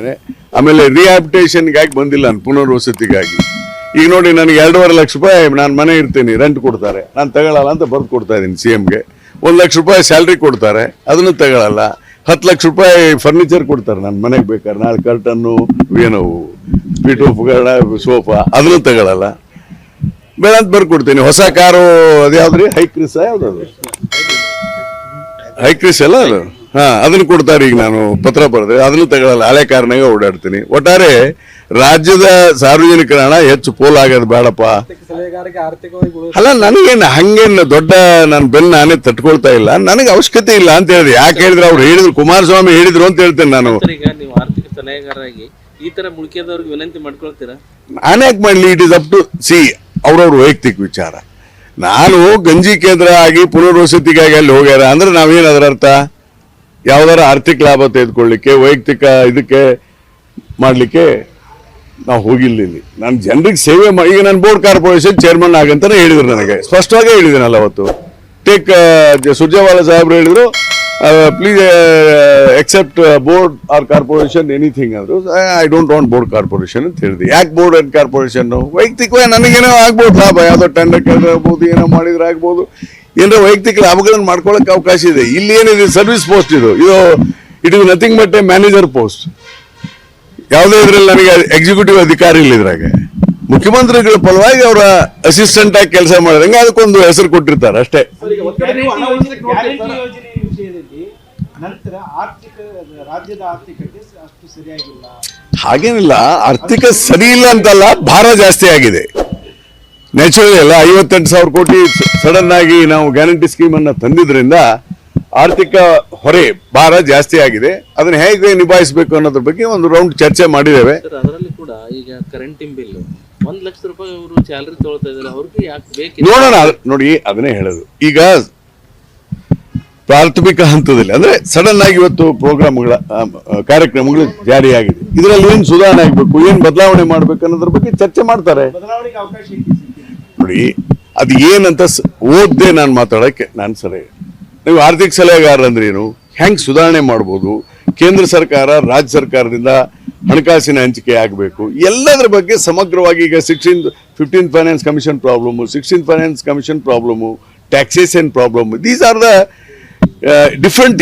ಇದ್ದೇನೆ ಆಮೇಲೆ ರಿಹಾಬಿಟೇಷನ್ಗಾಗಿ ಬಂದಿಲ್ಲ ನಾನು, ಪುನರ್ವಸತಿಗಾಗಿ. ಈಗ ನೋಡಿ, ನನಗೆ ಎರಡೂವರೆ ಲಕ್ಷ ರೂಪಾಯಿ ನಾನು ಮನೆ ಇರ್ತೀನಿ ರೆಂಟ್ ಕೊಡ್ತಾರೆ. ನಾನು ತಗೊಳ್ಳಲ್ಲ ಅಂತ ಬರೆದು ಕೊಡ್ತಾ ಇದ್ದೀನಿ ಸಿ ಎಮ್ಗೆ ಒಂದು ಲಕ್ಷ ರೂಪಾಯಿ ಸ್ಯಾಲ್ರಿ ಕೊಡ್ತಾರೆ, ಅದನ್ನು ತಗೊಳ್ಳಲ್ಲ ಹತ್ತು ಲಕ್ಷ ರೂಪಾಯಿ ಫರ್ನಿಚರ್ ಕೊಡ್ತಾರೆ ನನ್ನ ಮನೆಗೆ ಬೇಕಾದ್ರೆ. ನಾಳೆ ಕರ್ಟನ್ನು ಏನೋ ಪೀಠೋಪಕರಣ ಸೋಫಾ ಅದನ್ನು ತಗೊಳ್ಳಲ್ಲ ಬೇಡ ಅಂತ ಬರ್ಕೊಡ್ತೀನಿ ಹೊಸ ಕಾರು ಅದ್ಯಾವ್ದ್ರಿ? ಹೈಕ್ರಿಸ್ ಯಾವ್ದದು? ಹೈಕ್ರಿಸ್ ಅಲ್ಲ ಅದು. ಹಾ ಅದನ್ನ ಕೊಡ್ತಾರೆ ಈಗ ನಾನು ಪತ್ರ ಬರೆದ್ರೆ. ಅದನ್ನು ತಗೊಳ್ಳಲ್ಲ ಹಳೆ ಕಾರ್ನಾಗ ಓಡಾಡ್ತೀನಿ. ಒಟ್ಟಾರೆ ರಾಜ್ಯದ ಸಾರ್ವಜನಿಕರ ಹಣ ಹೆಚ್ಚು ಪೋಲಾಗೋದು ಬೇಡಪ್ಪ. ಅಲ್ಲ ನನಗೇನು ಹಂಗೇನು ದೊಡ್ಡ ನನ್ನ ಬೆನ್ನು ನಾನೇ ತಟ್ಕೊಳ್ತಾ ಇಲ್ಲ. ನನಗೆ ಅವಶ್ಯಕತೆ ಇಲ್ಲ ಅಂತ ಹೇಳಿದೆ. ಯಾಕೆ ಹೇಳಿದ್ರೆ ಅವ್ರು ಹೇಳಿದ್ರು ಕುಮಾರಸ್ವಾಮಿ ಹೇಳಿದ್ರು ಅಂತ ಹೇಳ್ತೇನೆ ನಾನು. ನೀವು ಆರ್ಥಿಕ ಸಲಹೆಗಾರರಾಗಿ ಈ ತರ ಮುಳುಕಿಯದವ್ರಿಗೆ ವಿನಂತಿ ಮಾಡ್ಕೊಳ್ತೀರಾ? ನಾನೇ ಯಾಕೆ ಮಾಡಲಿ? It is up to see ಅವ್ರವ್ರ ವೈಯಕ್ತಿಕ ವಿಚಾರ. ನಾನು ಗಂಜಿ ಕೇಂದ್ರ ಆಗಿ ಪುನರ್ವಸತಿಗಾಗಿ ಅಲ್ಲಿ ಹೋಗ್ಯಾರ. ಅಂದ್ರೆ ನಾವೇನದ್ರ ಅದರ ಅರ್ಥ ಯಾವ್ದಾರ ಆರ್ಥಿಕ ಲಾಭ ತೆಗೆದುಕೊಳ್ಳಿಕ್ಕೆ, ವೈಯಕ್ತಿಕ ಇದಕ್ಕೆ ಮಾಡಲಿಕ್ಕೆ ನಾವು ಹೋಗಿಲ್ಲ ಇಲ್ಲಿ. ನಾನು ಜನರಿಗೆ ಸೇವೆ ಈಗ ನಾನು ಬೋರ್ಡ್ ಕಾರ್ಪೊರೇಷನ್ ಚೇರ್ಮನ್ ಆಗಂತಾನೆ ಹೇಳಿದ್ರು ನನಗೆ. ಸ್ಪಷ್ಟವಾಗಿ ಹೇಳಿದ್ದೀನಲ್ಲ ಅವತ್ತು. ಟೇಕ್ ಸುರ್ಜೇವಾಲಾ ಸಾಹೇಬ್ರು ಹೇಳಿದ್ರು please accept board or corporation anything ಅಂದ್ರು I don't want board corporation ಅಂತ ಹೇಳಿದೆ. ಯಾಕೆ ಬೋರ್ಡ್ ಅಂಡ್ ಕಾರ್ಪೊರೇಷನ್? ವೈಯಕ್ತಿಕವಾಗಿ ನನಗೇನೋ ಆಗ್ಬೋದು ಲಾಭ. ಯಾವುದೋ ಟೆಂಡರ್ ಕೇಳಿದ್ರೆ ಆಗ್ಬೋದು, ಏನೋ ಮಾಡಿದ್ರೆ ಆಗ್ಬೋದು. ಏನೋ ವೈಯಕ್ತಿಕ ಲಾಭಗಳನ್ನು ಮಾಡ್ಕೊಳ್ಳೋಕೆ ಅವಕಾಶ ಇದೆ. ಇಲ್ಲಿ ಏನಿದೆ? ಸರ್ವಿಸ್ ಪೋಸ್ಟ್ ಇದು. ಇದು it is nothing but a manager post ಯಾವುದೇ ಇದ್ರಲ್ಲಿ ನನಗೆ ಎಕ್ಸಿಕ್ಯೂಟಿವ್ ಅಧಿಕಾರಿ ಇಲ್ಲ ಇದ್ರಾಗೆ. ಮುಖ್ಯಮಂತ್ರಿಗಳ ಫಲವಾಗಿ ಅವರ ಅಸಿಸ್ಟೆಂಟ್ ಆಗಿ ಕೆಲಸ ಮಾಡಿದಂಗೆ ಅದಕ್ಕೊಂದು ಹೆಸರು ಕೊಟ್ಟಿರ್ತಾರೆ ಅಷ್ಟೇ. ಗ್ಯಾರಂಟಿ ಯೋಜನೆ ವಿಷಯದಲ್ಲಿ ನಂತರ ಆರ್ಥಿಕ ರಾಜ್ಯದ ಆರ್ಥಿಕತೆ ಅಷ್ಟು ಸರಿಯಾಗಿಲ್ಲ. ಹಾಗೇನಿಲ್ಲ. ಆರ್ಥಿಕ ಸರಿ ಇಲ್ಲ ಅಂತಲ್ಲ ಭಾರ ಜಾಸ್ತಿ ಆಗಿದೆ. ನ್ಯಾಚುರಲಿ ಅಲ್ಲ ಐವತ್ತೆಂಟು ಸಾವಿರ ಕೋಟಿ ಸಡನ್ ಆಗಿ ನಾವು ಗ್ಯಾರಂಟಿ ಸ್ಕೀಮ್ ಅನ್ನ ತಂದಿದ್ರಿಂದ ಆರ್ಥಿಕ ಹೊರೆ ಭಾರ ಜಾಸ್ತಿ ಆಗಿದೆ. ಅದನ್ನ ಹೇಗೆ ನಿಭಾಯಿಸಬೇಕು ಅನ್ನೋದ್ರ ಬಗ್ಗೆ ಒಂದು ರೌಂಡ್ ಚರ್ಚೆ ಮಾಡಿದ್ದೇವೆ. ಸರ್ ಅದರಲ್ಲಿ ಕೂಡ ಈಗ ಕರೆಂಟಿನ್ ಬಿಲ್ ಒಂದ್ ಲಕ್ಷ ರೂಪಾಯಿ ಅವರು ಸ್ಯಾಲರಿ ತಗೊಳ್ತಾ ಇದ್ದಾರೆ ಅವ್ರಿಗೆ ಯಾಕೆ ಬೇಕು ನೋಡೋಣ ನೋಡಿ ಅದನ್ನೇ ಹೇಳೋದು. ಈಗ ಪ್ರಾಥಮಿಕ ಹಂತದಲ್ಲಿ ಅಂದ್ರೆ ಸಡನ್ ಆಗಿ ಇವತ್ತು ಪ್ರೋಗ್ರಾಮ್ಗಳ ಕಾರ್ಯಕ್ರಮಗಳು ಜಾರಿಯಾಗಿದೆ. ಇದರಲ್ಲಿ ಏನ್ ಸುಧಾರಣೆ ಆಗ್ಬೇಕು ಏನ್ ಬದಲಾವಣೆ ಮಾಡ್ಬೇಕು ಅನ್ನೋದ್ರ ಬಗ್ಗೆ ಚರ್ಚೆ ಮಾಡ್ತಾರೆ. ಬದಲಾವಣೆಗೆ ಅವಕಾಶ ಇದೆ ನೋಡಿ, ಅದು ಏನಂತ ಓದ್ದೆ ನಾನು ಮಾತಾಡೋಕ್ಕೆ ನಾನು ಸರಿ. ನೀವು ಆರ್ಥಿಕ ಸಲಹೆಗಾರ ಅಂದ್ರೆ ಏನು? ಹೆಂಗ್ ಸುಧಾರಣೆ ಮಾಡ್ಬೋದು? ಕೇಂದ್ರ ಸರ್ಕಾರ, ರಾಜ್ಯ ಸರ್ಕಾರದಿಂದ ಹಣಕಾಸಿನ ಹಂಚಿಕೆ ಆಗಬೇಕು. ಎಲ್ಲದರ ಬಗ್ಗೆ ಸಮಗ್ರವಾಗಿ ಈಗ sixteen fifteen finance commission problem sixteen finance commission problem taxation problem these are the different